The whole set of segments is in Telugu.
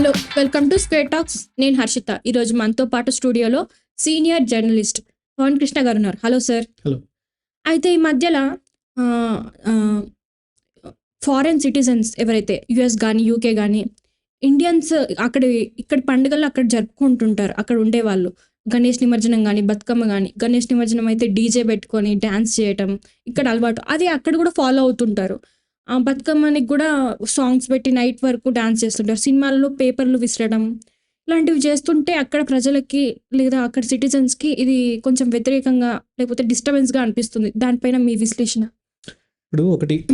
Hello welcome to square talks. నేను హర్షిత. ఈరోజు మనతో పాటు స్టూడియోలో సీనియర్ జర్నలిస్ట్ పవన్ కృష్ణ గారు ఉన్నారు. Hello sir. Hello. అయితే ఈ మధ్యలో ఫారెన్ సిటిజన్స్ ఎవరైతే యుఎస్ కానీ యూకే కానీ ఇండియన్స్ అక్కడ ఇక్కడ పండుగలు అక్కడ జరుపుకుంటుంటారు. అక్కడ ఉండేవాళ్ళు. గణేష్ నిమజ్జనం కానీ బతుకమ్మ కానీ గణేష్ నిమజ్జనం అయితే డీజే పెట్టుకొని డ్యాన్స్ చేయటం ఇక్కడ అలవాటు. అది అక్కడ కూడా ఫాలో అవుతుంటారు. బతుకమ్మనికి కూడా సాంగ్స్ పెట్టి నైట్ వరకు డాన్స్ చేస్తుంటారు. సినిమాల్లో పేపర్లు విసరడం ఇలాంటివి చేస్తుంటే అక్కడ ప్రజలకి లేదా అక్కడ సిటిజన్స్కి ఇది కొంచెం వ్యతిరేకంగా లేకపోతే డిస్టర్బెన్స్గా అనిపిస్తుంది. దానిపైన మీ విశ్లేషణ? ఇప్పుడు ఒకటి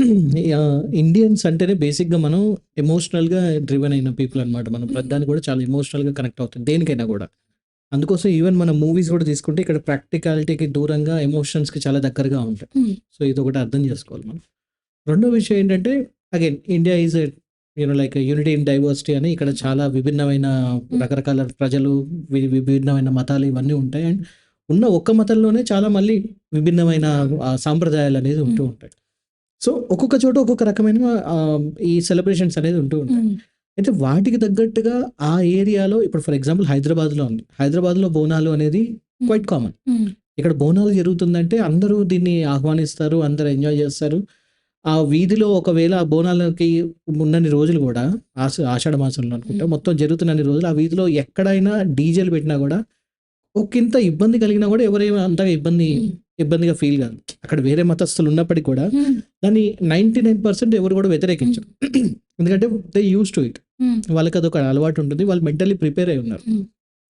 ఇండియన్స్ అంటేనే బేసిక్గా మనం ఎమోషనల్గా డ్రివెన్ అయిన పీపుల్ అనమాట మనం ప్రతిదానికి కూడా చాలా ఎమోషనల్గా కనెక్ట్ అవుతుంది దేనికైనా కూడా. అందుకోసం ఈవెన్ మన మూవీస్ కూడా తీసుకుంటే ఇక్కడ ప్రాక్టికాలిటీకి దూరంగా ఎమోషన్స్కి చాలా దగ్గరగా ఉంటాయి. Hmm. సో ఇది ఒకటి అర్థం చేసుకోవాలి మనం. రెండో విషయం ఏంటంటే again India is you know like unity in diversity అని ఇక్కడ చాలా విభిన్నమైన రకరకాల ప్రజలు విభిన్నమైన మతాలు ఇవన్నీ ఉంటాయి. అండ్ ఉన్న ఒక్క మతంలోనే చాలా మళ్ళీ విభిన్నమైన సాంప్రదాయాలు అనేది ఉంటూ ఉంటాయి. సో ఒక్కొక్క చోట ఒక్కొక్క రకమైన ఈ సెలబ్రేషన్స్ అనేది ఉంటూ ఉంటాయి. అయితే వాటికి తగ్గట్టుగా ఆ ఏరియాలో ఇప్పుడు ఫర్ ఎగ్జాంపుల్ హైదరాబాద్లో ఉంది. హైదరాబాద్లో బోనాలు అనేది క్వైట్ కామన్ ఇక్కడ బోనాలు జరుగుతుందంటే అందరూ దీన్ని ఆహ్వానిస్తారు అందరూ ఎంజాయ్ చేస్తారు. ఆ వీధిలో ఒకవేళ ఆ బోనాలకి ఉన్నన్ని రోజులు కూడా ఆష ఆషాఢ మాసంలో అనుకుంటా. మొత్తం జరుగుతున్నన్ని రోజులు ఆ వీధిలో ఎక్కడైనా డీజేలు పెట్టినా కూడా ఒకంత ఇబ్బంది కలిగినా కూడా ఎవరేమో అంతగా ఇబ్బంది ఇబ్బందిగా ఫీల్ కాదు. అక్కడ వేరే మతస్థులు ఉన్నప్పటికీ కూడా దాన్ని నైంటీ నైన్ పర్సెంట్ ఎవరు కూడా వ్యతిరేకించరు. ఎందుకంటే దే యూస్ టు ఇట్. వాళ్ళకి అదొక అలవాటు ఉంటుంది వాళ్ళు మెంటల్లీ ప్రిపేర్ అయి ఉన్నారు.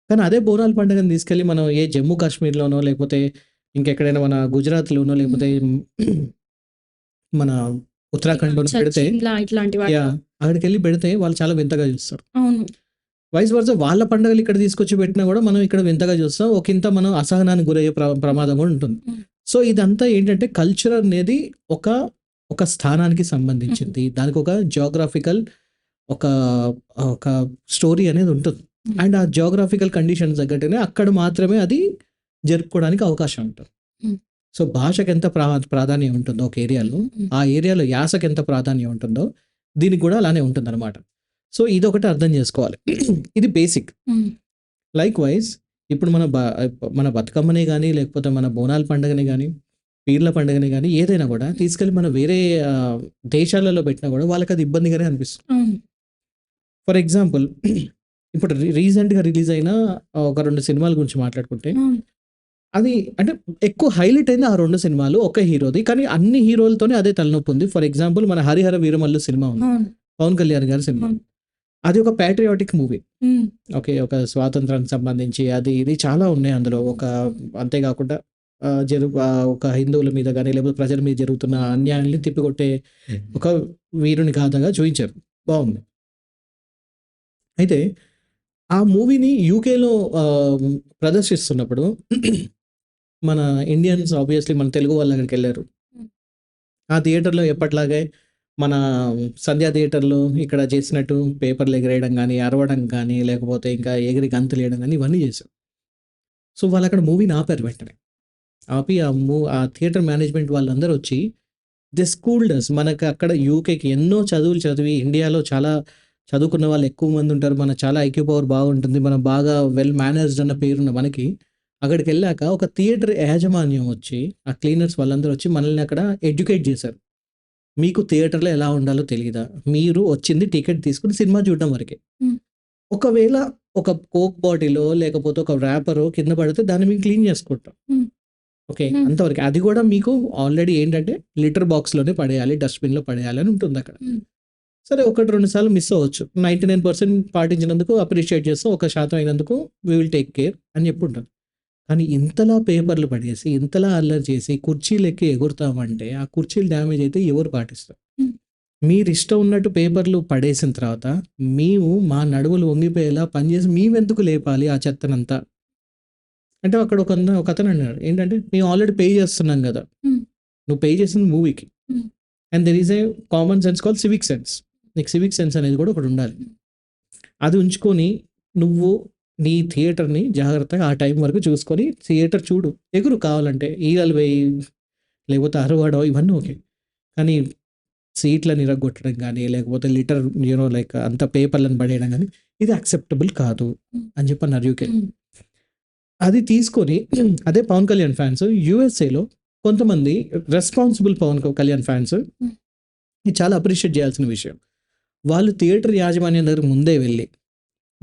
కానీ అదే బోనాల పండుగని తీసుకెళ్ళి మనం ఏ జమ్మూ కాశ్మీర్లోనో లేకపోతే ఇంకెక్కడైనా మన గుజరాత్లోనో లేకపోతే మన ఉత్తరాఖండ్లోనో పెడితే అక్కడికి వెళ్ళి పెడితే వాళ్ళు చాలా వింతగా చూస్తారు. అవును. వైస్ వర్స వాళ్ళ పండుగలు ఇక్కడ తీసుకొచ్చి పెట్టినా కూడా మనం ఇక్కడ వింతగా చూస్తాం. ఒక ఇంత మనం అసహనానికి గురయ్యే ప్ర- ప్రమాదం కూడా ఉంటుంది. సో ఇదంతా ఏంటంటే కల్చర్ అనేది ఒక ఒక స్థానానికి సంబంధించింది. దానికి ఒక జోగ్రాఫికల్ ఒక ఒక స్టోరీ అనేది ఉంటుంది. అండ్ ఆ జోగ్రాఫికల్ కండిషన్స్ తగ్గట్టునే అక్కడ మాత్రమే అది జరుపుకోవడానికి అవకాశం ఉంటుంది. సో భాషకి ఎంత ప్రా ప్రాధాన్యం ఉంటుందో ఒక ఏరియాలో. ఆ ఏరియాలో యాసకి ఎంత ప్రాధాన్యం ఉంటుందో దీనికి కూడా అలానే ఉంటుంది అనమాట సో ఇది ఒకటి అర్థం చేసుకోవాలి. ఇది బేసిక్. లైక్ వైజ్ ఇప్పుడు మన బ మన బతుకమ్మని కానీ లేకపోతే మన బోనాల పండుగని కానీ పీర్ల పండుగని కానీ ఏదైనా కూడా తీసుకెళ్ళి మన వేరే దేశాలలో పెట్టినా కూడా వాళ్ళకి అది ఇబ్బందిగానే అనిపిస్తుంది. ఫర్ ఎగ్జాంపుల్ ఇప్పుడు రీసెంట్గా రిలీజ్ అయిన ఒక రెండు సినిమాల గురించి మాట్లాడుకుంటే అది అంటే ఎక్కువ హైలైట్ అయింది ఆ రెండు సినిమాలు ఒక హీరోది. కానీ అన్ని హీరోలతోనే అదే తలనొప్పి ఉంది. ఫర్ ఎగ్జాంపుల్ మన హరిహర వీరమల్లు సినిమా ఉంది. పవన్ కళ్యాణ్ గారి సినిమా. అది ఒక ప్యాట్రియాటిక్ మూవీ ఓకే ఒక స్వాతంత్రానికి సంబంధించి అది ఇది చాలా ఉన్నాయి అందులో. ఒక అంతేకాకుండా జరు ఒక హిందువుల మీద కానీ లేకపోతే ప్రజల మీద జరుగుతున్న అన్యాయాన్ని తిప్పికొట్టే ఒక వీరుని గాథగా చూపించారు బాగుంది. అయితే ఆ మూవీని యూకేలో ప్రదర్శిస్తున్నప్పుడు మన ఇండియన్స్ ఆబ్వియస్లీ మన తెలుగు వాళ్ళు అక్కడికి వెళ్ళారు. ఆ థియేటర్లో ఎప్పట్లాగే మన సంధ్యా థియేటర్లో ఇక్కడ చేసినట్టు పేపర్లు ఎగిరేయడం కానీ అరవడం కానీ లేకపోతే ఇంకా ఎగిరి గంతులు వేయడం కానీ ఇవన్నీ చేశారు. సో వాళ్ళు అక్కడ మూవీని ఆపారు వెంటనే. ఆపి ఆ మూ ఆ థియేటర్ మేనేజ్మెంట్ వాళ్ళందరూ వచ్చి ది స్కూల్ డస్. మనకు అక్కడ యూకేకి ఎన్నో చదువులు చదివి ఇండియాలో చాలా చదువుకున్న వాళ్ళు ఎక్కువ మంది ఉంటారు. మన చాలా ఐక్యూ పవర్ బాగుంటుంది. మనం బాగా వెల్ మేనేజ్డ్ అన్న పేరున్న మనకి అక్కడికి వెళ్ళాక ఒక థియేటర్ యాజమాన్యం వచ్చి ఆ క్లీనర్స్ వాళ్ళందరూ వచ్చి మనల్ని అక్కడ ఎడ్యుకేట్ చేశారు. మీకు థియేటర్లో ఎలా ఉండాలో తెలియదా మీరు వచ్చింది టికెట్ తీసుకుని సినిమా చూడడం వరకే. ఒకవేళ ఒక కోక్ బాటిలో లేకపోతే ఒక ర్యాపరో కింద పడితే దాన్ని మేము క్లీన్ చేసుకుంటాం. ఓకే. అంతవరకు. అది కూడా మీకు ఆల్రెడీ ఏంటంటే లిటర్ బాక్స్లోనే పడేయాలి డస్ట్బిన్లో పడేయాలి అని ఉంటుంది అక్కడ. సరే ఒకటి రెండు సార్లు మిస్ అవ్వచ్చు. నైంటీ నైన్ పర్సెంట్ పాటించినందుకు అప్రిషియేట్ చేస్తాం. ఒక శాతం అయినందుకు వీ విల్ టేక్ కేర్ అని చెప్పుంటాను కానీ ఇంతలా పేపర్లు పడేసి ఇంతలా అల్లరి చేసి కుర్చీలు ఎక్కి ఎగురుతామంటే ఆ కుర్చీలు డ్యామేజ్ అయితే ఎవరు పాటిస్తారు. మీరు ఇష్టం ఉన్నట్టు పేపర్లు పడేసిన తర్వాత మేము మా నడువులు వంగిపోయేలా పనిచేసి మేమెందుకు లేపాలి ఆ చెత్తనంతా అంటే అక్కడ ఒక ఒక అతను అన్నాడు ఏంటంటే మేము ఆల్రెడీ పే చేస్తున్నాం కదా. నువ్వు పే చేసింది మూవీకి. And there is a common sense call civic sense నీకు సివిక్ సెన్స్ అనేది కూడా ఒకటి ఉండాలి అది ఉంచుకొని నువ్వు నీ థియేటర్ని జాగ్రత్తగా ఆ టైం వరకు చూసుకొని థియేటర్ చూడు. ఎగురు కావాలంటే ఈగలు వేయి లేకపోతే అరవడం ఇవన్నీ ఓకే. కానీ సీట్లను ఇరగొట్టడం కానీ లేకపోతే లిటర్ యూనో లైక్ అంత పేపర్లను పడేయడం కానీ ఇది అక్సెప్టబుల్ కాదు అని చెప్పి అన్నారు యూకే. అది తీసుకొని అదే పవన్ కళ్యాణ్ ఫ్యాన్స్ యూఎస్ఏలో కొంతమంది రెస్పాన్సిబుల్ పవన్ కళ్యాణ్ ఫ్యాన్స్ ఇది చాలా అప్రిషియేట్ చేయాల్సిన విషయం. వాళ్ళు థియేటర్ యాజమాన్యం దగ్గర ముందే వెళ్ళి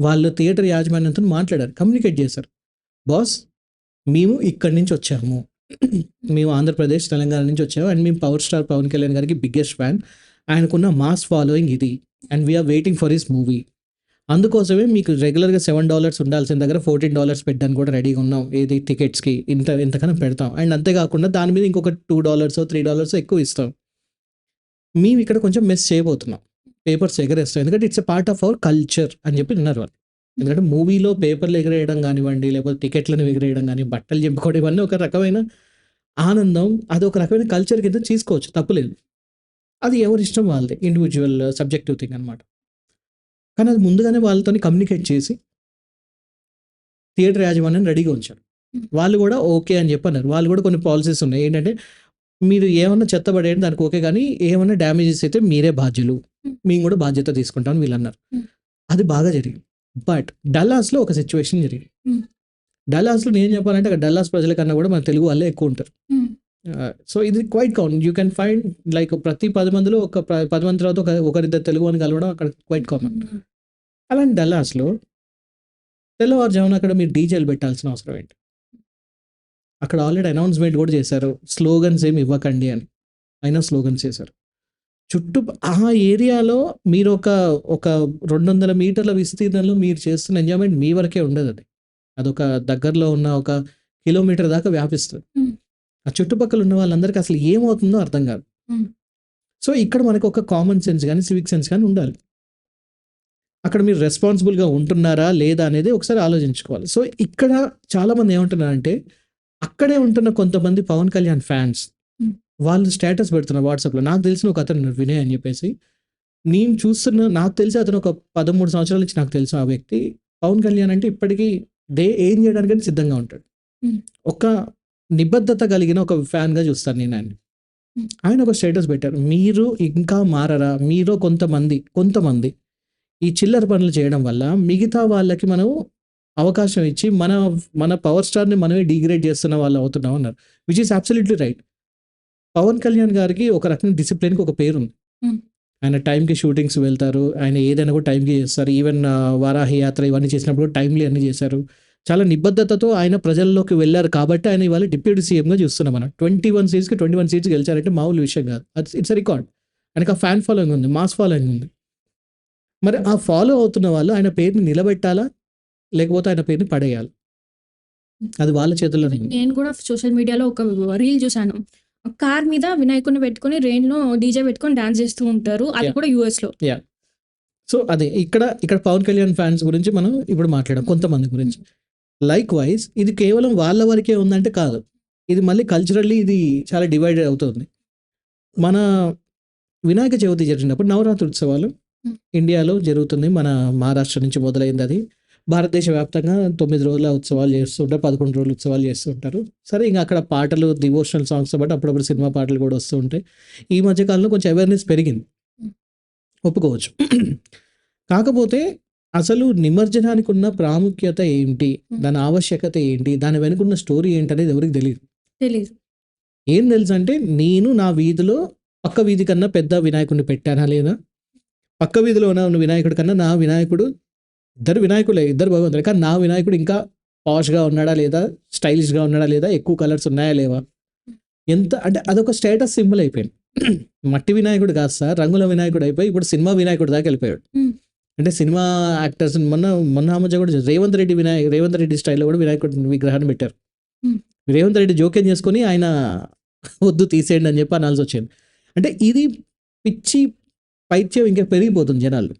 వాళ్ళు థియేటర్ యాజమాన్యంతో మాట్లాడారు కమ్యూనికేట్ చేశారు. బాస్ మేము ఇక్కడి నుంచి వచ్చాము. మేము ఆంధ్రప్రదేశ్ తెలంగాణ నుంచి వచ్చాము. అండ్ మేము పవర్ స్టార్ పవన్ కళ్యాణ్ గారికి బిగ్గెస్ట్ ఫ్యాన్. ఆయనకున్న మాస్ ఫాలోయింగ్ ఇది. And we're waiting for his movie అందుకోసమే మీకు రెగ్యులర్గా సెవెన్ డాలర్స్ ఉండాల్సిన దగ్గర ఫోర్టీన్ డాలర్స్ పెట్టడానికి కూడా రెడీగా ఉన్నాం. ఏది టికెట్స్కి ఇంత ఇంతకన్నా పెడతాం. అండ్ అంతేకాకుండా దాని మీద ఇంకొక టూ డాలర్స్ త్రీ డాలర్స్ ఎక్కువ ఇస్తాం. మేము ఇక్కడ కొంచెం మిస్ చేయబోతున్నాం. పేపర్స్ ఎగరేస్తాం. ఎందుకంటే it's a part of our culture అని చెప్పి విన్నారు వాళ్ళు. ఎందుకంటే మూవీలో పేపర్లు ఎగరేయడం కానివ్వండి లేకపోతే టికెట్లను ఎగరేయడం కానీ బట్టలు చెప్పుకోవడం ఇవన్నీ ఒక రకమైన ఆనందం అది ఒక రకమైన కల్చర్ కింద తీసుకోవచ్చు. తప్పులేదు అది ఎవరి ఇష్టం వాళ్ళది. ఇండివిజువల్ సబ్జెక్టివ్ థింగ్ అనమాట కానీ అది ముందుగానే వాళ్ళతో కమ్యూనికేట్ చేసి థియేటర్ యాజమాన్యం రెడీగా ఉంచారు. వాళ్ళు కూడా ఓకే అని చెప్పి అన్నారు. వాళ్ళు కూడా కొన్ని పాలసీస్ ఉన్నాయి. ఏంటంటే మీరు ఏమన్నా చెత్త పడేయండి దానికి ఓకే కానీ ఏమన్నా డ్యామేజెస్ అయితే మీరే బాధ్యులు. మేము కూడా బాధ్యత తీసుకుంటామని వీళ్ళు అన్నారు Hmm. అది బాగా జరిగింది. బట్ డల్లాస్లో ఒక సిచ్యువేషన్ జరిగింది. Hmm. డల్లాస్లో నేను చెప్పాలంటే అక్కడ డల్లాస్ ప్రజల కన్నా కూడా మన తెలుగు వాళ్ళే ఎక్కువ ఉంటారు. సో ఇది quite common you can find like ప్రతి పది మందిలో ఒక పది మంది తర్వాత ఒక ఒకరిద్దరు తెలుగు అని కలవడం అక్కడ క్వైట్ కామన్ అలాంటి డల్లాస్లో తెల్లవారుజామున అక్కడ మీరు డీజేలు పెట్టాల్సిన అవసరం ఏంటి? అక్కడ ఆల్రెడీ అనౌన్స్మెంట్ కూడా చేశారు. స్లోగన్స్ ఏమి ఇవ్వకండి అని. అయినా స్లోగన్స్ చేశారు. చుట్టూ ఆ ఏరియాలో మీరు ఒక ఒక రెండు వందల మీటర్ల విస్తీర్ణంలో మీరు చేస్తున్న ఎంజాయ్మెంట్ మీ వరకే ఉండదు అది అదొక దగ్గరలో ఉన్న ఒక కిలోమీటర్ దాకా వ్యాపిస్తుంది. ఆ చుట్టుపక్కల ఉన్న వాళ్ళందరికీ అసలు ఏమవుతుందో అర్థం కాదు. సో ఇక్కడ మనకు ఒక కామన్ సెన్స్ కానీ సివిక్ సెన్స్ కానీ ఉండాలి అక్కడ మీరు రెస్పాన్సిబుల్గా ఉంటున్నారా లేదా అనేది ఒకసారి ఆలోచించుకోవాలి సో ఇక్కడ చాలామంది ఏమంటున్నారంటే అక్కడే ఉంటున్న కొంతమంది పవన్ కళ్యాణ్ ఫ్యాన్స్. వాళ్ళు స్టేటస్ పెడుతున్నారు వాట్సాప్లో నాకు తెలిసిన ఒక అతను వినయ్ అని చెప్పేసి నేను చూస్తున్న నాకు తెలిసి అతను ఒక పదమూడు సంవత్సరాల నుంచి నాకు తెలుసు ఆ వ్యక్తి పవన్ కళ్యాణ్ అంటే ఇప్పటికీ డే ఏం చేయడానికని సిద్ధంగా ఉంటాడు. ఒక నిబద్ధత కలిగిన ఒక ఫ్యాన్గా చూస్తాను నేను ఆయన. ఆయన ఒక స్టేటస్ పెట్టారు. మీరు ఇంకా మారరా మీరు కొంతమంది కొంతమంది ఈ చిల్లర పనులు చేయడం వల్ల మిగతా వాళ్ళకి మనం అవకాశం ఇచ్చి మన మన పవర్ స్టార్ని మనమే డిగ్రేడ్ చేస్తున్న వాళ్ళు అవుతున్నాం అన్నారు. Which is absolutely right Pawan Kalyan గారికి ఒక రకమైన డిసిప్లిన్కి ఒక పేరు ఉంది. ఆయన టైంకి షూటింగ్స్ వెళ్తారు. ఆయన ఏదైనా కూడా టైంకి చేస్తారు. ఈవెన్ వారాహి యాత్ర ఇవన్నీ చేసినప్పుడు టైంలీ అన్ని చేశారు. చాలా నిబద్ధతతో ఆయన ప్రజల్లోకి వెళ్ళారు కాబట్టి ఆయన ఇవాళ డిప్యూటీ సీఎంగా చూస్తున్నాం మనం. ట్వంటీ వన్ సీట్స్కి ట్వంటీ వన్ సీట్స్ గెలిచారంటే మామూలు విషయం కాదు. ఇట్స్ రికార్డ్ ఆయనకు ఆ ఫ్యాన్ ఫాలోయింగ్ ఉంది మాస్ ఫాలోయింగ్ ఉంది. మరి ఆ ఫాలో అవుతున్న వాళ్ళు ఆయన పేరుని నిలబెట్టాలా? లేకపోతే ఆయన పేరుని పడేయాలి? అది వాళ్ళ చేతుల్లోనే ఉంది. నేను కూడా సోషల్ మీడియాలో ఒక రీల్ చూసాను కార్ మీద వినాయకుడిని పెట్టుకొని రెయిన్లో డీజే పెట్టుకొని డాన్స్ చేస్తూ ఉంటారు. అది. కూడా యుఎస్లో. సో అదే ఇక్కడ ఇక్కడ పవన్ కళ్యాణ్ ఫ్యాన్స్ గురించి మనం ఇప్పుడు మాట్లాడాం కొంతమంది గురించి. లైక్ వైజ్ ఇది కేవలం వాళ్ళ వరకే ఉందంటే కాదు. ఇది మళ్ళీ కల్చరల్లీ ఇది చాలా డివైడ్ అవుతుంది. మన వినాయక చవితి జరిగినప్పుడు నవరాత్రి ఉత్సవాలు Hmm. ఇండియాలో జరుగుతుంది. మన మహారాష్ట్ర నుంచి మొదలైంది అది. భారతదేశ వ్యాప్తంగా తొమ్మిది రోజుల ఉత్సవాలు చేస్తుంటారు పదకొండు రోజులు ఉత్సవాలు చేస్తుంటారు. సరే ఇంకా అక్కడ పాటలు డివోషనల్ సాంగ్స్ బట్టి అప్పుడప్పుడు సినిమా పాటలు కూడా వస్తూ ఉంటాయి. ఈ మధ్య కాలంలో కొంచెం అవేర్నెస్ పెరిగింది. ఒప్పుకోవచ్చు. కాకపోతే అసలు నిమజ్జనానికి ఉన్న ప్రాముఖ్యత ఏంటి? దాని ఆవశ్యకత ఏంటి? దాని వెనుకున్న స్టోరీ ఏంటి అనేది ఎవరికి తెలియదు తెలీదు. ఏం తెలుసు అంటే నేను నా వీధిలో పక్క వీధి కన్నా పెద్ద వినాయకుడిని పెట్టానా లేదా? పక్క వీధిలో ఉన్న వినాయకుడి కన్నా నా వినాయకుడు ఇద్దరు వినాయకులే ఇద్దరు భగవంతులే. కానీ నా వినాయకుడు ఇంకా పాష్గా ఉన్నాడా లేదా? స్టైలిష్గా ఉన్నాడా లేదా? ఎక్కువ కలర్స్ ఉన్నాయా లేవా? ఎంత అంటే అదొక స్టేటస్ సింబల్ అయిపోయింది. మట్టి వినాయకుడు కాదు సార్ రంగుల వినాయకుడు అయిపోయి ఇప్పుడు సినిమా వినాయకుడు దాకా వెళ్ళిపోయాడు. అంటే సినిమా యాక్టర్స్ మొన్న మొన్న మధ్య కూడా. రేవంత్ రెడ్డి వినాయక రేవంత్ రెడ్డి స్టైల్లో కూడా వినాయకుడి విగ్రహాన్ని పెట్టారు. రేవంత్ రెడ్డి జోక్యం చేసుకొని ఆయన వద్దు తీసేయండి అని చెప్పి అనాల్సి వచ్చింది. అంటే ఇది పిచ్చి పైత్యం ఇంకా పెరిగిపోతుంది జనాలు.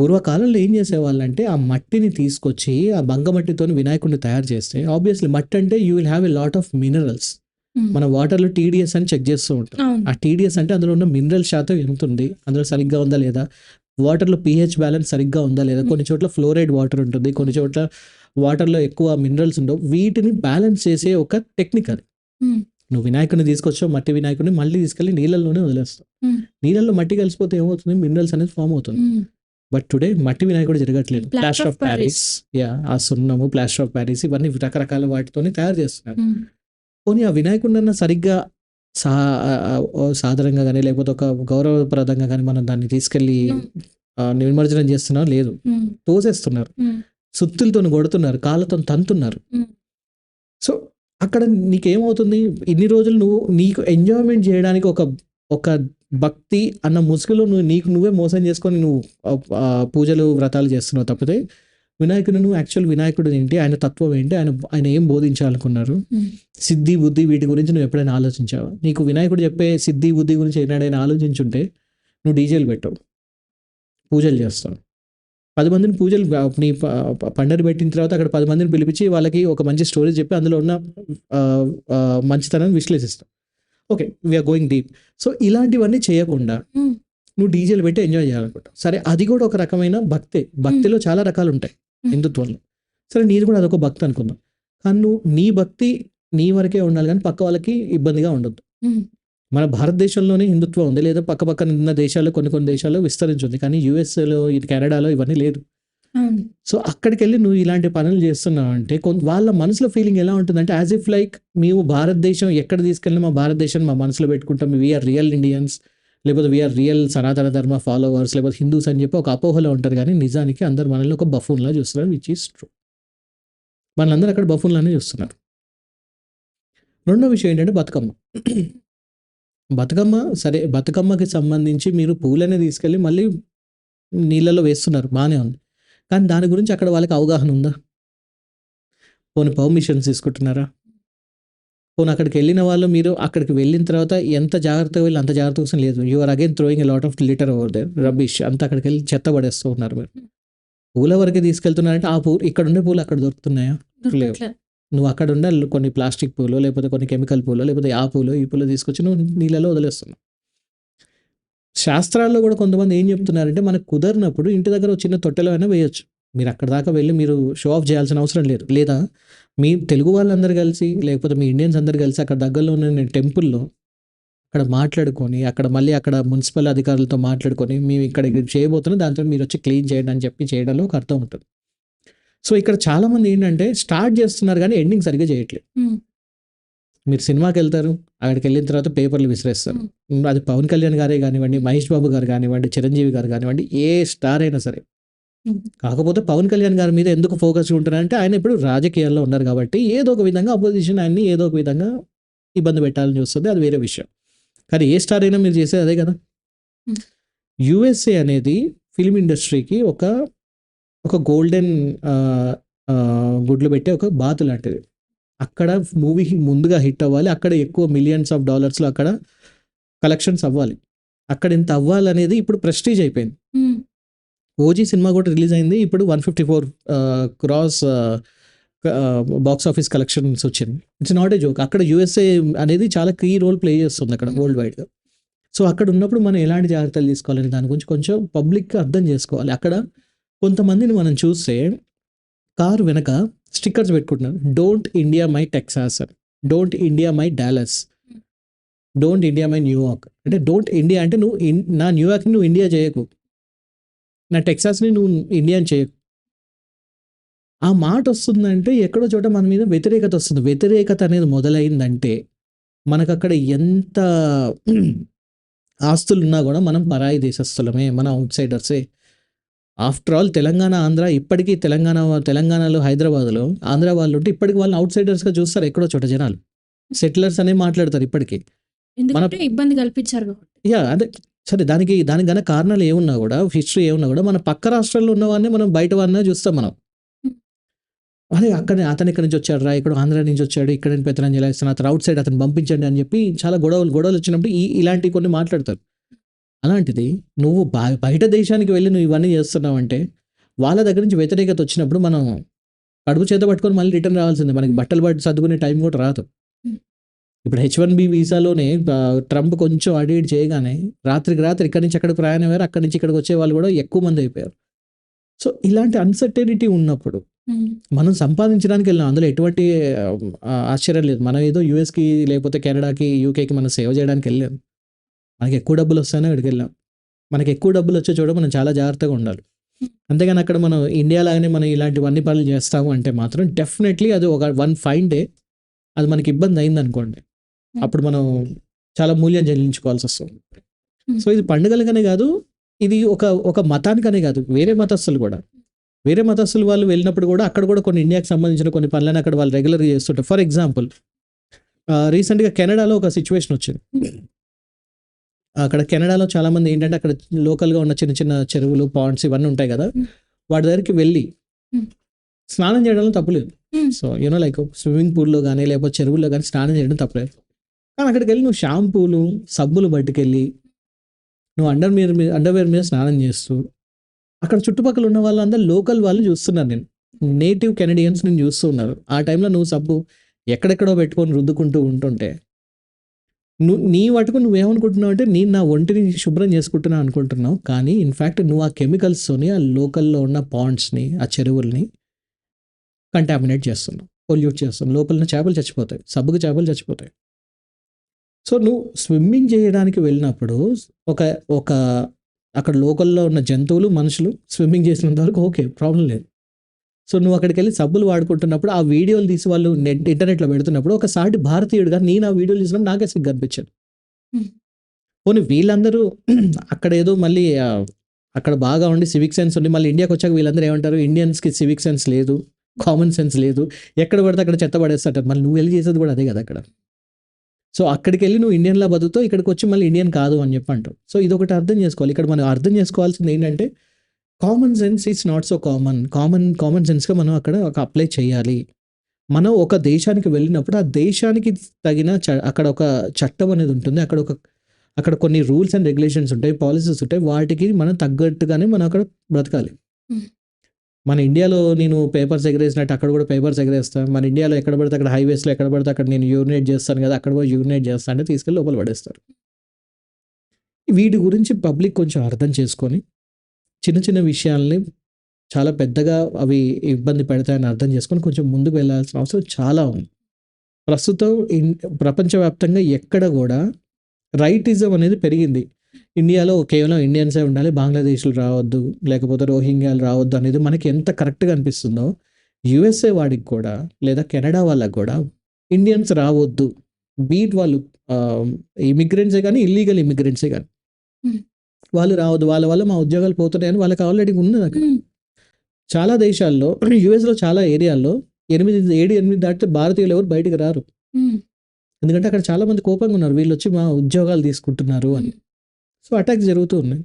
పూర్వకాలంలో ఏం చేసేవాళ్ళంటే ఆ మట్టిని తీసుకొచ్చి ఆ బంగమట్టితో వినాయకుడిని తయారు చేస్తే ఆబ్వియస్లీ మట్టి అంటే you will have a lot of minerals. మన వాటర్లో టీడీఎస్ అని చెక్ చేస్తూ ఉంటాం. ఆ టీడీఎస్ అంటే అందులో ఉన్న మినరల్ శాతం ఎంత ఉంది? అందులో సరిగ్గా ఉందా లేదా? వాటర్లో పిహెచ్ బ్యాలెన్స్ సరిగ్గా ఉందా లేదా? కొన్ని చోట్ల ఫ్లోరైడ్ వాటర్ ఉంటుంది కొన్ని చోట్ల వాటర్లో ఎక్కువ మినరల్స్ ఉండవు. వీటిని బ్యాలెన్స్ చేసే ఒక టెక్నిక్ అది. ఉమ్. నువ్వు వినాయకుడిని తీసుకొచ్చావు మట్టి వినాయకుడిని మళ్ళీ తీసుకెళ్ళి నీళ్ళల్లోనే వదిలేస్తావు. Hmm. నీళ్ళల్లో మట్టి కలిసిపోతే ఏమవుతుంది? మినరల్స్ అనేది ఫామ్ అవుతుంది. బట్ టుడే మట్టి వినాయకుడు జరగట్లేదు ప్లాస్టర్ ఆఫ్ ప్యారిస్ యా ఆ సున్నము ప్లాస్టర్ ఆఫ్ ప్యారిస్ ఇవన్నీ రకరకాల వాటితోనే తయారు చేస్తున్నారు మ్మ్. పోనీ ఆ వినాయకుడిని సరిగ్గా సా సాధారణంగా కానీ లేకపోతే ఒక గౌరవప్రదంగా కానీ మనం దాన్ని తీసుకెళ్ళి. ఆ, నిమజ్జనం చేస్తున్నాం లేదు మ్మ్. తోసేస్తున్నారు. సుత్తులతో కొడుతున్నారు కాళ్ళతో తంతున్నారు. సో అక్కడ నీకేమవుతుంది ఇన్ని రోజులు నువ్వు నీకు ఎంజాయ్మెంట్ చేయడానికి ఒక ఒక భక్తి అన్న ముసుగులో నువ్వు నీకు నువ్వే మోసం చేసుకొని నువ్వు పూజలు వ్రతాలు చేస్తున్నావు తప్పితే వినాయకుడు నువ్వు యాక్చువల్ వినాయకుడు ఏంటి ఆయన తత్వం ఏంటి ఆయన ఆయన ఏం బోధించాలనుకున్నారు? మ్మ్. సిద్ధి బుద్ధి వీటి గురించి నువ్వు ఎప్పుడైనా ఆలోచించావా? నీకు వినాయకుడు చెప్పే సిద్ధి బుద్ధి గురించి ఏనాడైనా ఆలోచించుంటే నువ్వు డీజేలు పెట్టవు. పూజలు చేస్తావు. పది మందిని పూజలు నీ పండరి పెట్టిన తర్వాత అక్కడ పది మందిని పిలిపించి వాళ్ళకి ఒక మంచి స్టోరీ చెప్పి అందులో ఉన్న మంచితనాన్ని విశ్లేషిస్తావు. Okay we're going deep so ఇలాంటివన్నీ చేయకుండా మ్మ్. నువ్వు డీజేలు పెట్టి ఎంజాయ్ చేయాలనుకుంటావు. సరే అది కూడా ఒక రకమైన భక్తే. భక్తిలో చాలా రకాలు ఉంటాయి Hmm. హిందుత్వంలో. సరే నీది కూడా అదొక భక్తి అనుకుందాం. కానీ నువ్వు నీ భక్తి నీ వరకే ఉండాలి కానీ పక్క వాళ్ళకి ఇబ్బందిగా ఉండదు మ్మ్. మన భారతదేశంలోనే హిందుత్వం ఉంది లేదా పక్క పక్కన ఉన్న దేశాల్లో కొన్ని కొన్ని దేశాల్లో విస్తరించింది కానీ యూఎస్లో ఇది కెనడాలో ఇవన్నీ లేదు. Hmm. సో అక్కడికి వెళ్ళి నువ్వు ఇలాంటి పనులు చేస్తున్నావు అంటే కొంత వాళ్ళ మనసులో ఫీలింగ్ ఎలా ఉంటుందంటే యాజ్ ఇఫ్ లైక్ మేము భారతదేశం ఎక్కడ తీసుకెళ్ళినా మా భారతదేశం మా మనసులో పెట్టుకుంటాం. వీఆర్ రియల్ ఇండియన్స్ లేకపోతే we're real Sanatana Dharma followers లేకపోతే హిందూస్ అని చెప్పి ఒక అపోహలో ఉంటారు కానీ నిజానికి అందరు మనల్ని ఒక బఫూన్లా చూస్తున్నారు విచ్ ఈస్ ట్రూ మనందరూ అక్కడ బఫూన్లానే చూస్తున్నారు. రెండో విషయం ఏంటంటే బతుకమ్మ. బతుకమ్మ సరే బతుకమ్మకి సంబంధించి మీరు పూలనే తీసుకెళ్ళి మళ్ళీ నీళ్ళలో వేస్తున్నారు. బాగానే ఉంది. కానీ దాని గురించి అక్కడ వాళ్ళకి అవగాహన ఉందా? పోనీ పర్మిషన్స్ తీసుకుంటున్నారా? పోనీ అక్కడికి వెళ్ళిన వాళ్ళు మీరు అక్కడికి వెళ్ళిన తర్వాత ఎంత జాగ్రత్తగా వెళ్ళి అంత జాగ్రత్త కోసం లేదు. You are again throwing a lot of litter over there rubbish అంతా అక్కడికి వెళ్ళి చెత్త పడేస్తూ ఉన్నారు మీరు. పూల వరకే తీసుకెళ్తున్నారంటే ఆ పూలు ఇక్కడ ఉండే పూలు అక్కడ దొరుకుతున్నాయా? దొరకట్లేదు. నువ్వు అక్కడ ఉన్న కొన్ని ప్లాస్టిక్ పూలు లేకపోతే కొన్ని కెమికల్ పూలు లేకపోతే ఆ పూలు ఈ పూలు తీసుకొచ్చి నువ్వు నీళ్ళలో వదిలేస్తున్నావు. శాస్త్రాల్లో కూడా కొంతమంది ఏం చెప్తున్నారంటే మనకు కుదరినప్పుడు ఇంటి దగ్గర చిన్న తొట్టెలో అయినా వేయొచ్చు. మీరు అక్కడ దాకా వెళ్ళి మీరు షో ఆఫ్ చేయాల్సిన అవసరం లేదు. లేదా మీ తెలుగు వాళ్ళందరూ కలిసి లేకపోతే మీ ఇండియన్స్ అందరు కలిసి అక్కడ దగ్గరలో ఉన్న టెంపుల్లో అక్కడ మాట్లాడుకొని అక్కడ మళ్ళీ అక్కడ మున్సిపల్ అధికారులతో మాట్లాడుకొని మేము ఇక్కడ చేయబోతున్నాం దాంతో మీరు వచ్చి క్లీన్ చేయండి అని చెప్పి చేయడంలో ఒక అర్థం ఉంటుంది. సో ఇక్కడ చాలామంది ఏంటంటే స్టార్ట్ చేస్తున్నారు కానీ ఎండింగ్ సరిగ్గా చేయట్లేదు. మీరు సినిమాకి వెళ్తారు అక్కడికి వెళ్ళిన తర్వాత పేపర్లు విసిరేస్తారు. అది పవన్ కళ్యాణ్ గారే కానివ్వండి మహేష్ బాబు గారు కానివ్వండి చిరంజీవి గారు కానివ్వండి ఏ స్టార్ అయినా సరే. మ్మ్. కాకపోతే పవన్ కళ్యాణ్ గారి మీద ఎందుకు ఫోకస్ ఉంటున్నారంటే ఆయన ఇప్పుడు రాజకీయాల్లో ఉన్నారు కాబట్టి ఏదో ఒక విధంగా అపోజిషన్ ఆయన్ని ఏదో ఒక విధంగా ఇబ్బంది పెట్టాలని చూస్తుంది అది వేరే విషయం. కానీ ఏ స్టార్ అయినా మీరు చేసేది అదే కదా. యుఎస్ఏ అనేది ఫిల్మ్ ఇండస్ట్రీకి ఒక ఒక గోల్డెన్ గుడ్లు పెట్టే ఒక బాతు లాంటిది. అక్కడ మూవీ ముందుగా హిట్ అవ్వాలి. అక్కడ ఎక్కువ మిలియన్స్ ఆఫ్ డాలర్స్లో అక్కడ కలెక్షన్స్ అవ్వాలి. అక్కడ ఇంత అవ్వాలనేది ఇప్పుడు ప్రెస్టీజ్ అయిపోయింది. ఓజీ సినిమా కూడా రిలీజ్ అయింది. ఇప్పుడు one fifty four cross box office collections వచ్చింది. ఇట్స్ నాట్ ఏ జోక్ అక్కడ యూఎస్ఏ అనేది చాలా కీ రోల్ ప్లే చేస్తుంది అక్కడ వరల్డ్ వైడ్గా సో అక్కడ ఉన్నప్పుడు మనం ఎలాంటి జాగ్రత్తలు తీసుకోవాలని దాని గురించి కొంచెం పబ్లిక్గా అర్థం చేసుకోవాలి. అక్కడ కొంతమందిని మనం చూస్తే కారు వెనక స్టిక్కర్స్ పెట్టుకుంటున్నారు డోంట్ ఇండియా మై టెక్సాస్ అని. Don't India my Dallas don't India my New York అంటే డోంట్ ఇండియా అంటే నువ్వు నా న్యూయార్క్ని నువ్వు ఇండియా చేయకు. నా టెక్సాస్ని నువ్వు ఇండియా చేయకు. ఆ మాట వస్తుందంటే ఎక్కడో చోట మన మీద వ్యతిరేకత వస్తుంది. వ్యతిరేకత అనేది మొదలైందంటే మనకు అక్కడ ఎంత ఆస్తులు ఉన్నా కూడా మనం పరాయి దేశస్తులమే మన అవుట్ సైడర్సే ఆఫ్టర్ ఆల్ తెలంగాణ ఆంధ్ర ఇప్పటికీ తెలంగాణ తెలంగాణలో హైదరాబాద్లో ఆంధ్ర వాళ్ళు ఉంటే ఇప్పటికి వాళ్ళని అవుట్ సైడర్స్గా చూస్తారు ఎక్కడో చోట జనాలు సెటిలర్స్ అనే మాట్లాడతారు ఇప్పటికీ ఎందుకంటే ఇబ్బంది కల్పించారు. యా అదే సరే దానికి దానికి గన కారణాలు ఏమున్నా కూడా హిస్టరీ ఏమున్నా కూడా మన పక్క రాష్ట్రాల్లో ఉన్న వాడిని మనం బయట వాడినే చూస్తాం మనం Hmm. అదే అక్కడ అతను ఇక్కడి నుంచి వచ్చాడు రా ఇక్కడ ఆంధ్ర నుంచి వచ్చాడు ఇక్కడ నుంచి పెత్తనం చేస్తున్నా అతను అవుట్ సైడ్ అతను పంపించండి అని చెప్పి చాలా గొడవలు గొడవలు వచ్చినప్పుడు ఈ ఇలాంటి కొన్ని మాట్లాడతారు అలాంటిది నువ్వు బయట దేశానికి వెళ్ళి నువ్వు ఇవన్నీ చేస్తున్నావు అంటే వాళ్ళ దగ్గర నుంచి వ్యతిరేకత వచ్చినప్పుడు మనం కడుపు చేత పట్టుకొని మళ్ళీ రిటర్న్ రావాల్సిందే మనకి బట్టలు పట్టి సర్దుకునే టైం కూడా రాదు. ఇప్పుడు హెచ్ వన్ బి వీసాలోనే ట్రంప్ కొంచెం అటు ఇటు చేయగానే రాత్రికి రాత్రి ఇక్కడి నుంచి అక్కడికి ప్రయాణం అయ్యారు అక్కడి నుంచి ఇక్కడికి వచ్చే వాళ్ళు కూడా ఎక్కువ మంది అయిపోయారు సో ఇలాంటి అన్సర్టెనిటీ ఉన్నప్పుడు. మనం సంపాదించడానికి వెళ్ళినాం. అందులో ఎటువంటి ఆశ్చర్యం లేదు. మనం ఏదో యూఎస్‌కి లేకపోతే కెనడాకి, యూకేకి మనం సేవ చేయడానికి వెళ్ళాం. మనకి ఎక్కువ డబ్బులు వస్తాయని అక్కడికెళ్ళాం. మనకి ఎక్కువ డబ్బులు వచ్చే చోట మనం చాలా జాగ్రత్తగా ఉండాలి. అంతేగాని అక్కడ మనం ఇండియా లాగానే మనం ఇలాంటివన్నీ పనులు చేస్తాము అంటే మాత్రం డెఫినెట్‌లీ అది ఒక వన్ ఫైన్ డే అది మనకి ఇబ్బంది అయిందనుకోండి. హ్మ్. అప్పుడు మనం చాలా మూల్యం చెల్లించుకోవాల్సొస్తుంది. హ్మ్. సో, ఇది పండుగలకనే కాదు. ఇది ఒక ఒక మతానికనే కాదు. వేరే మతస్థులు కూడా. వేరే మతస్థులు వాళ్ళు వెళ్ళినప్పుడు కూడా అక్కడ కూడా కొన్ని ఇండియాకి సంబంధించిన కొన్ని పనులను అక్కడ వాళ్ళు రెగ్యులర్‌గా చేస్తుంటారు. ఫర్ ఎగ్జాంపుల్ రీసెంట్‌గా కెనడాలో ఒక సిట్యుయేషన్ వచ్చింది. అక్కడ కెనడాలో చాలామంది ఏంటంటే అక్కడ లోకల్‌గా ఉన్న చిన్న చిన్న చెరువులు, పాండ్స్ ఇవన్నీ ఉంటాయి కదా! వాటి దగ్గరికి వెళ్ళి. స్నానం చేయడంలో తప్పులేదు. So, you know like swimming పూల్‌లో గాని, లేకపోతే చెరువుల్లో గాని స్నానం చేయడం తప్పులేదు. కానీ అక్కడికెళ్ళి నువ్వు షాంపూలు, సబ్బులు పట్టుకెళ్ళి నువ్వు అండర్ మీద మీద అండర్‌వేర్ మీద స్నానం చేస్తూ అక్కడ చుట్టుపక్కల ఉన్న వాళ్ళందరూ లోకల్ వాళ్ళు చూస్తున్నారు నేను. నేటివ్ కెనడియన్స్ నిన్ను చూస్తూ ఉన్నారు. ఆ టైంలో నువ్వు సబ్బు ఎక్కడెక్కడో పెట్టుకొని రుద్దుకుంటూ ఉంటుంటే నువ్వు నీ మటుకు నువ్వేమనుకుంటున్నావు అంటే నేను నా ఒంటిని శుభ్రం చేసుకుంటున్నా అనుకుంటున్నావు. కానీ ఇన్ఫ్యాక్ట్ నువ్వు ఆ కెమికల్స్‌తోని ఆ లోకల్‌లో ఉన్న పాండ్స్‌ని, ఆ చెరువుల్ని కంటామినేట్ చేస్తున్నావు. పొల్యూట్ చేస్తున్నావు. లోపల చేపలు చచ్చిపోతాయి. సబ్బుకి చేపలు చచ్చిపోతాయి. సో, నువ్వు స్విమ్మింగ్ చేయడానికి వెళ్ళినప్పుడు ఒక ఒక అక్కడ లోకల్‌లో ఉన్న జంతువులు, మనుషులు స్విమ్మింగ్ చేసినంత వరకు ఓకే. ప్రాబ్లం లేదు. సో, నువ్వు అక్కడికెళ్ళి సబ్బులు వాడుకుంటున్నప్పుడు ఆ వీడియోలు తీసి వాళ్ళు నెట్ ఇంటర్నెట్‌లో పెడుతున్నప్పుడు ఒక సాటి భారతీయుడిగా నేను ఆ వీడియోలు చూసినప్పుడు నాకే సిగ్గు అనిపించింది. హ్మ్. పోనీ వీళ్ళందరూ అక్కడ ఏదో మళ్ళీ అక్కడ బాగా ఉండి సివిక్ సెన్స్ ఉండి మళ్ళీ ఇండియాకి వచ్చాక వీళ్ళందరూ ఏమంటారు ఇండియన్స్‌కి సివిక్ సెన్స్ లేదు. కామన్ సెన్స్ లేదు. ఎక్కడ పడితే అక్కడ చెత్త పడేస్తుంటారు. మళ్ళీ నువ్వు వెళ్ళి చేసేది కూడా అదే కదా అక్కడ. సో, అక్కడికెళ్ళి నువ్వు ఇండియన్‌లా బతుకుతావు. ఇక్కడికి వచ్చి మళ్ళీ ఇండియన్ కాదు అని చెప్పి అంటావు. సో, ఇదొకటి అర్థం చేసుకోవాలి. ఇక్కడ మనం అర్థం చేసుకోవాల్సింది ఏంటంటే common sense is not so common. Common common సెన్స్‌గా మనం అక్కడ ఒక అప్లై చేయాలి. మనం ఒక దేశానికి వెళ్ళినప్పుడు ఆ దేశానికి తగిన చ అక్కడ ఒక చట్టం అనేది ఉంటుంది. అక్కడ ఒక అక్కడ కొన్ని రూల్స్ అండ్ రెగ్యులేషన్స్ ఉంటాయి. పాలిసీస్ ఉంటాయి. వాటికి మనం తగ్గట్టుగానే మనం అక్కడ బ్రతకాలి. హ్మ్. మన ఇండియాలో నేను పేపర్స్ ఎగరేసినట్టు అక్కడ కూడా పేపర్స్ ఎగరేస్తా. మన ఇండియాలో ఎక్కడ పడితే అక్కడ హైవేస్‌లో ఎక్కడ పడితే అక్కడ నేను యూరినేట్ చేస్తాను కదా! అక్కడ కూడా యూరినేట్ చేస్తా అంటే తీసుకెళ్ళి లోపల పడేస్తారు. వీటి గురించి పబ్లిక్ కొంచెం అర్థం చేసుకొని చిన్న చిన్న విషయాల్ని చాలా పెద్దగా అవి ఇబ్బంది పెడతాయని అర్థం చేసుకొని కొంచెం ముందుకు వెళ్ళాల్సిన అవసరం చాలా ఉంది. ప్రస్తుతం ఇన్ ప్రపంచవ్యాప్తంగా ఎక్కడ కూడా రైటిజం అనేది పెరిగింది. ఇండియాలో కేవలం ఇండియన్సే ఉండాలి. బంగ్లాదేశ్‌లు రావద్దు. లేకపోతే రోహింగ్యాలు రావద్దు అనేది మనకి ఎంత కరెక్ట్‌గా అనిపిస్తుందో యూఎస్ఏ వాడికి కూడా లేదా కెనడా వాళ్ళకి కూడా ఇండియన్స్ రావద్దు. బీట్ వాళ్ళు ఇమిగ్రెంట్సే కానీ ఇల్లీగల్ ఇమిగ్రెంట్సే కానీ వాళ్ళు రావద్దు. వాళ్ళ వల్ల మా ఉద్యోగాలు పోతున్నాయని వాళ్ళకి ఆల్రెడీ ఉన్నది అక్కడ. చాలా దేశాల్లో యూఎస్‌లో చాలా ఏరియాల్లో 8, 7, 8 దాటితే భారతీయులు ఎవరు బయటికి రారు. ఎందుకంటే అక్కడ చాలా మంది కోపంగా ఉన్నారు. వీళ్ళొచ్చి మా ఉద్యోగాలు తీసుకుంటున్నారు అని. సో, అటాక్స్ జరుగుతూ ఉన్నాయి.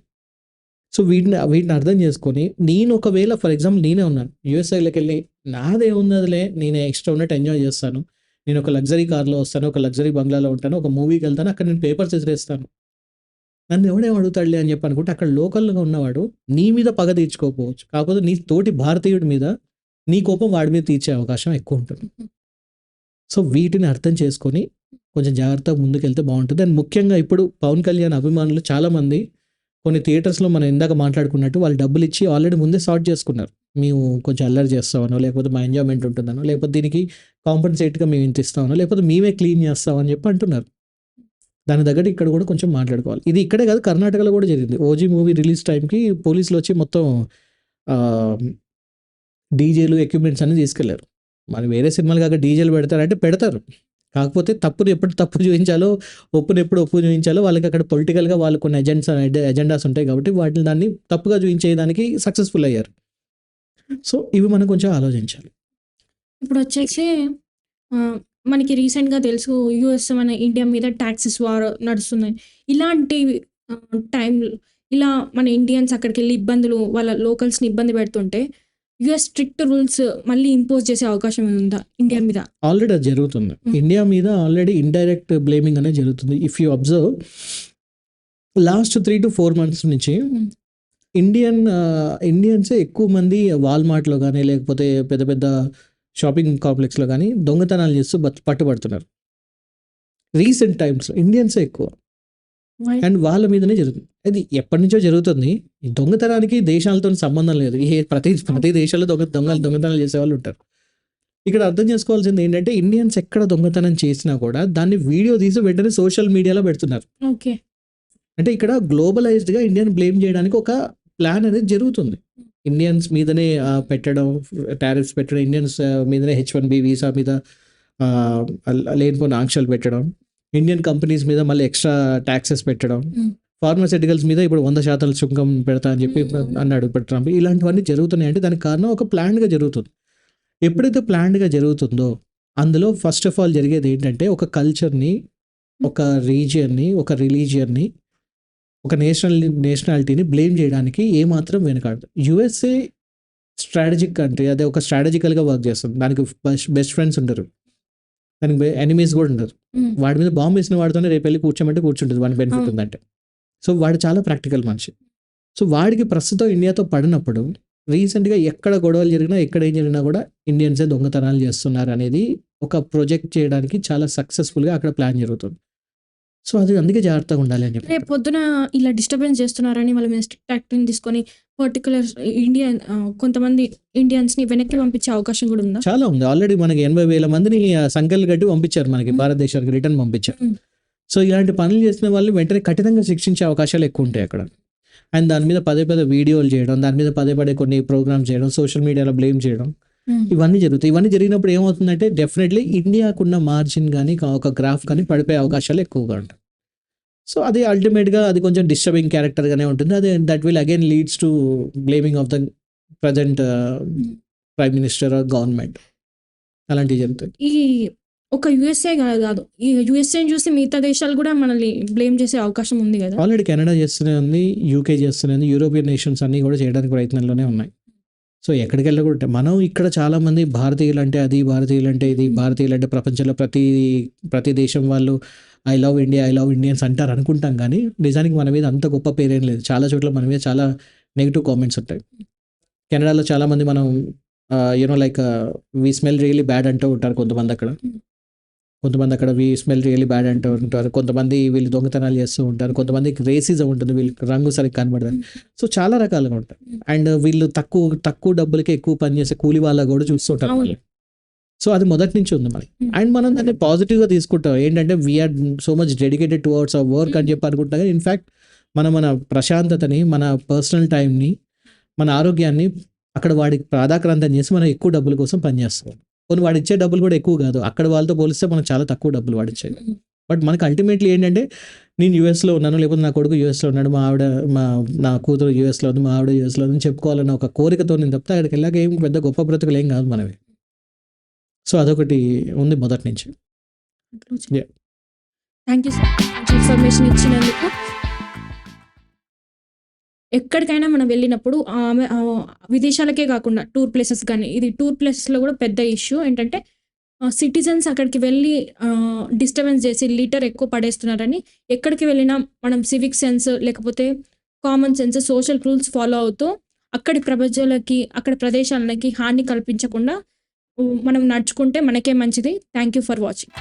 సో, వీటిని వీటిని అర్థం చేసుకొని నేను ఒకవేళ ఫర్ ఎగ్జాంపుల్ నేనే ఉన్నాను. యూఎస్ఏలోకెళ్ళి నాదేమున్నదిలే నేను ఎక్స్ట్రా ఉన్నట్టు ఎంజాయ్ చేస్తాను. నేను ఒక లగ్జరీ కార్‌లో వస్తాను. ఒక లగ్జరీ బంగ్లాలో ఉంటాను. ఒక మూవీకి వెళ్తాను. అక్కడ నేను పేపర్స్ ఇసిరేస్తాను. నన్ను ఎవడేం అడుగుతాడులే అని చెప్పి అనుకుంటే అక్కడ లోకల్‌గా ఉన్నవాడు నీ మీద పగ తీర్చుకోకపోవచ్చు. కాకపోతే నీ తోటి భారతీయుడి మీద నీ కోపం వాడి మీద తీర్చే అవకాశం ఎక్కువ ఉంటుంది. సో, వీటిని అర్థం చేసుకొని కొంచెం జాగ్రత్తగా ముందుకెళ్తే బాగుంటుంది అండ్ ముఖ్యంగా ఇప్పుడు పవన్ కళ్యాణ్ అభిమానులు చాలామంది కొన్ని థియేటర్స్‌లో మనం ఇందాక మాట్లాడుకున్నట్టు వాళ్ళు డబ్బులు ఇచ్చి ఆల్రెడీ ముందే సార్ట్ చేసుకున్నారు. మేము కొంచెం అల్లరి చేస్తామనో, లేకపోతే మా ఎంజాయ్‌మెంట్ ఉంటుందనో, లేకపోతే దీనికి కాంపెన్సేట్‌గా మేము ఇంత ఇస్తామనో, లేకపోతే మేమే క్లీన్ చేస్తామని చెప్పి అంటున్నారు. దాని తగ్గట్టు ఇక్కడ కూడా కొంచెం మాట్లాడుకోవాలి. ఇది ఇక్కడే కాదు కర్ణాటకలో కూడా జరిగింది. 'ఓజీ' మూవీ రిలీజ్ టైంకి పోలీసులు వచ్చి మొత్తం డీజేలు, ఎక్విప్‌మెంట్స్ అన్నీ తీసుకెళ్ళారు. మరి వేరే సినిమాలు కాక డీజేలు పెడతారంటే పెడతారు. కాకపోతే తప్పుని ఎప్పుడు తప్పు చూపించాలో ఒప్పుని ఎప్పుడు ఒప్పు చూపించాలో వాళ్ళకి అక్కడ పొలిటికల్‌గా వాళ్ళు కొన్ని ఎజెండ్స్ ఎజెండాస్ ఉంటాయి కాబట్టి వాటిని దాన్ని తప్పుగా చూపించేదానికి సక్సెస్‌ఫుల్ అయ్యారు. సో, ఇవి మనం కొంచెం ఆలోచించాలి. ఇప్పుడు వచ్చేసి మనకి రీసెంట్‌గా తెలుసు యూఎస్ మన ఇండియా మీద టాక్సెస్ వార్ నడుస్తున్నాయి. ఇలాంటి టైంలో ఇలా మన ఇండియన్స్ అక్కడికెళ్ళి ఇబ్బందులు వాళ్ళ లోకల్స్‌ని ఇబ్బంది పెడుతుంటే యూఎస్ స్ట్రిక్ట్ రూల్స్ మళ్ళీ ఇంపోజ్ చేసే అవకాశం ఉందా ఇండియా మీద? ఆల్రెడీ అది జరుగుతుంది. ఇండియా మీద ఆల్రెడీ ఇండైరెక్ట్ బ్లేమింగ్ అనేది జరుగుతుంది. If you observe last 3-4 months నుంచి. ఇండియన్ ఇండియన్సే ఎక్కువ మంది వాల్‌మార్ట్‌లో గాని, లేకపోతే పెద్ద పెద్ద షాపింగ్ కాంప్లెక్స్‌లో గాని దొంగతనాలు చేస్తూ పట్టుబడుతున్నారు. రీసెంట్ టైమ్స్‌లో ఇండియన్సే ఎక్కువ. అండ్ వాళ్ళ మీదనే జరుగుతుంది. అది ఎప్పటి నుంచో జరుగుతుంది. ఈ దొంగతనానికి దేశాలతో సంబంధం లేదు. ఏ ప్రతి ప్రతి దేశాల్లో దొంగ దొంగలు దొంగతనాలు చేసే వాళ్ళు ఉంటారు. ఇక్కడ అర్థం చేసుకోవాల్సింది ఏంటంటే ఇండియన్స్ ఎక్కడ దొంగతనం చేసినా కూడా దాన్ని వీడియో తీసి వెంటనే సోషల్ మీడియాలో పెడుతున్నారు. ఓకే. అంటే ఇక్కడ గ్లోబలైజ్డ్గా ఇండియన్ బ్లేమ్ చేయడానికి ఒక ప్లాన్ అనేది జరుగుతుంది. ఇండియన్స్ మీదనే పెట్టడం టారిఫ్స్ పెట్టడం ఇండియన్స్ మీదనే హెచ్ వన్ బి వీసా మీద లేనిపోయిన ఆంక్షలు పెట్టడం ఇండియన్ కంపెనీస్ మీద మళ్ళీ ఎక్స్ట్రా ట్యాక్సెస్ పెట్టడం. ఫార్మాసిటికల్స్ మీద ఇప్పుడు వంద శాతం సుంకం పెడతా అని చెప్పి. అన్నాడు ఇప్పుడు ట్రంప్ ఇలాంటివన్నీ జరుగుతున్నాయి అంటే దానికి కారణం ఒక ప్లాన్డ్గా జరుగుతుంది ఎప్పుడైతే ప్లాన్డ్గా జరుగుతుందో అందులో ఫస్ట్ ఆఫ్ ఆల్ జరిగేది ఏంటంటే ఒక కల్చర్ని ఒక రీజియన్ని ఒక రిలీజియన్ని ఒక నేషనల్ నేషనాలిటీని బ్లేమ్ చేయడానికి ఏమాత్రం వెనకాడదు. యుఎస్ఏ స్ట్రాటజిక్ కంట్రీ అదే ఒక స్ట్రాటజికల్గా వర్క్ చేస్తుంది. దానికి బెస్ట్ ఫ్రెండ్స్ ఉండరు. దానికి ఎనిమీస్ కూడా ఉండరు. Mm. వాడి మీద బాంబు వేసిన వాడితోనే రేపు వెళ్ళి కూర్చోమంటే కూర్చుంటుంది. వాడి బెనిఫిట్. ఉందంటే. సో వాడు చాలా ప్రాక్టికల్ మనిషి. సో వాడికి ప్రస్తుతం ఇండియాతో పడినప్పుడు రీసెంట్గా ఎక్కడ గొడవలు జరిగినా ఎక్కడ ఏం జరిగినా కూడా ఇండియన్సే దొంగతనాలు చేస్తున్నారు అనేది ఒక ప్రొజెక్ట్ చేయడానికి చాలా సక్సెస్ఫుల్గా అక్కడ ప్లాన్ జరుగుతుంది. సో అది అందుకే జాగ్రత్తగా ఉండాలి అని చెప్పి రేపు పొద్దున ఇలా డిస్టర్బెన్స్ చేస్తున్నారని వాళ్ళ మీద స్ట్రిక్ట్ యాక్టింగ్ తీసుకొని పర్టికులర్ ఇండియన్ కొంతమంది ఇండియన్స్ని వెనక్కి పంపించే అవకాశం కూడా ఉందా చాలా ఉంది ఆల్రెడీ మనకి ఎనభై వేల మందిని సంఖ్యలు కట్టి పంపించారు మనకి. భారతదేశానికి రిటర్న్ పంపించారు. సో ఇలాంటి పనులు చేసిన వాళ్ళు వెంటనే కఠినంగా శిక్షించే అవకాశాలు ఎక్కువ ఉంటాయి అక్కడ అండ్ దాని మీద పదే పదే వీడియోలు చేయడం దాని మీద పదే పదే కొన్ని ప్రోగ్రామ్స్ చేయడం సోషల్ మీడియాలో బ్లేమ్ చేయడం. ఇవన్నీ జరుగుతాయి. ఇవన్నీ జరిగినప్పుడు ఏమవుతుందంటే డెఫినెట్లీ ఇండియాకున్న మార్జిన్ కానీ ఒక గ్రాఫ్ కానీ పడిపోయే అవకాశాలు ఎక్కువగా ఉంటాయి. సో అది అల్టిమేట్గా అది కొంచెం డిస్టర్బింగ్ క్యారెక్టర్గానే ఉంటుంది. అది that will again leads to blaming of the present prime minister government అలాంటివి జరుగుతాయి. ఈ ఒక యుఎస్ఏ కాదు కాదు ఈ యుఎస్ఏ చూసి మిగతా దేశాలు కూడా మనల్ని బ్లేమ్ చేసే అవకాశం ఉంది కదా? ఆల్రెడీ కెనడా చేస్తూనే ఉంది యూకే చేస్తూనే ఉంది యూరోపియన్ నేషన్స్ అన్నీ కూడా చేయడానికి ప్రయత్నంలోనే ఉన్నాయి. సో ఎక్కడికి వెళ్ళకూడదు మనం ఇక్కడ చాలామంది భారతీయులు అంటే అది భారతీయులు అంటే ఇది భారతీయులు అంటే ప్రపంచంలో ప్రతి ప్రతి దేశం వాళ్ళు I love India I love Indians అంటారు అనుకుంటాం కానీ నిజానికి మన మీద అంత గొప్ప పేరేం లేదు. చాలా చోట్ల మన మీద చాలా నెగిటివ్ కామెంట్స్ ఉంటాయి. కెనడాలో చాలామంది మనం you know like we smell really bad అంటూ ఉంటారు కొంతమంది అక్కడ. కొంతమంది అక్కడ వి స్మెల్ రియలీ బ్యాడ్ అంటూ ఉంటారు. కొంతమంది వీళ్ళు దొంగతనాలు చేస్తూ ఉంటారు. కొంతమందికి రేసిజం ఉంటుంది. వీళ్ళకి రంగు సరిగ్గా కనబడదు. సో చాలా రకాలుగా ఉంటాయి. అండ్ వీళ్ళు తక్కువ తక్కువ డబ్బులకి ఎక్కువ పని చేసే కూలి వాళ్ళ కూడా చూస్తుంటారు. సో అది మొదటి నుంచి ఉంది మనకి. అండ్ మనం దాన్ని పాజిటివ్గా తీసుకుంటాం. ఏంటంటే we're so much dedicated towards our work అని చెప్పి అనుకుంటా కానీ ఇన్ఫ్యాక్ట్ మనం మన ప్రశాంతతని మన పర్సనల్ టైంని మన ఆరోగ్యాన్ని అక్కడ వాడికి ప్రాధాక్రాంతం చేసి మనం ఎక్కువ డబ్బుల కోసం పనిచేస్తాం కొన్ని వాడు ఇచ్చే డబ్బులు కూడా ఎక్కువ కాదు. అక్కడ వాళ్ళతో పోలిస్తే మనకు చాలా తక్కువ డబ్బులు వాడిచ్చేది. బట్ మనకు అల్టిమేట్లీ ఏంటంటే నేను యూఎస్లో ఉన్నాను లేకపోతే నా కొడుకు యూఎస్లో ఉన్నాడు మా ఆవిడ మా నా కూతురు యూఎస్లో ఉంది మా ఆవిడ యూఎస్లో ఉంది చెప్పుకోవాలన్న ఒక కోరికతో నేను తప్పితే అక్కడికి వెళ్ళాక ఏం పెద్ద గొప్ప బ్రతుకులు ఏం కాదు మనవి. సో అదొకటి ఉంది మొదటి నుంచి. థ్యాంక్ యూ సార్ ఇన్ఫర్మేషన్ ఇచ్చినందుకు. ఎక్కడికైనా మనం వెళ్ళినప్పుడు ఆమె విదేశాలకే కాకుండా టూర్ ప్లేసెస్ కానీ ఇది టూర్ ప్లేసెస్లో కూడా పెద్ద ఇష్యూ ఏంటంటే సిటిజన్స్ అక్కడికి వెళ్ళి డిస్టర్బెన్స్ చేసి లీటర్ ఎక్కువ పడేస్తున్నారని ఎక్కడికి వెళ్ళినా మనం సివిక్ సెన్స్ లేకపోతే common sense social rules follow అవుతూ అక్కడి ప్రజలకి అక్కడ ప్రదేశాలకి హాని కల్పించకుండా మనం నడుచుకుంటే మనకే మంచిది. Thank you for watching.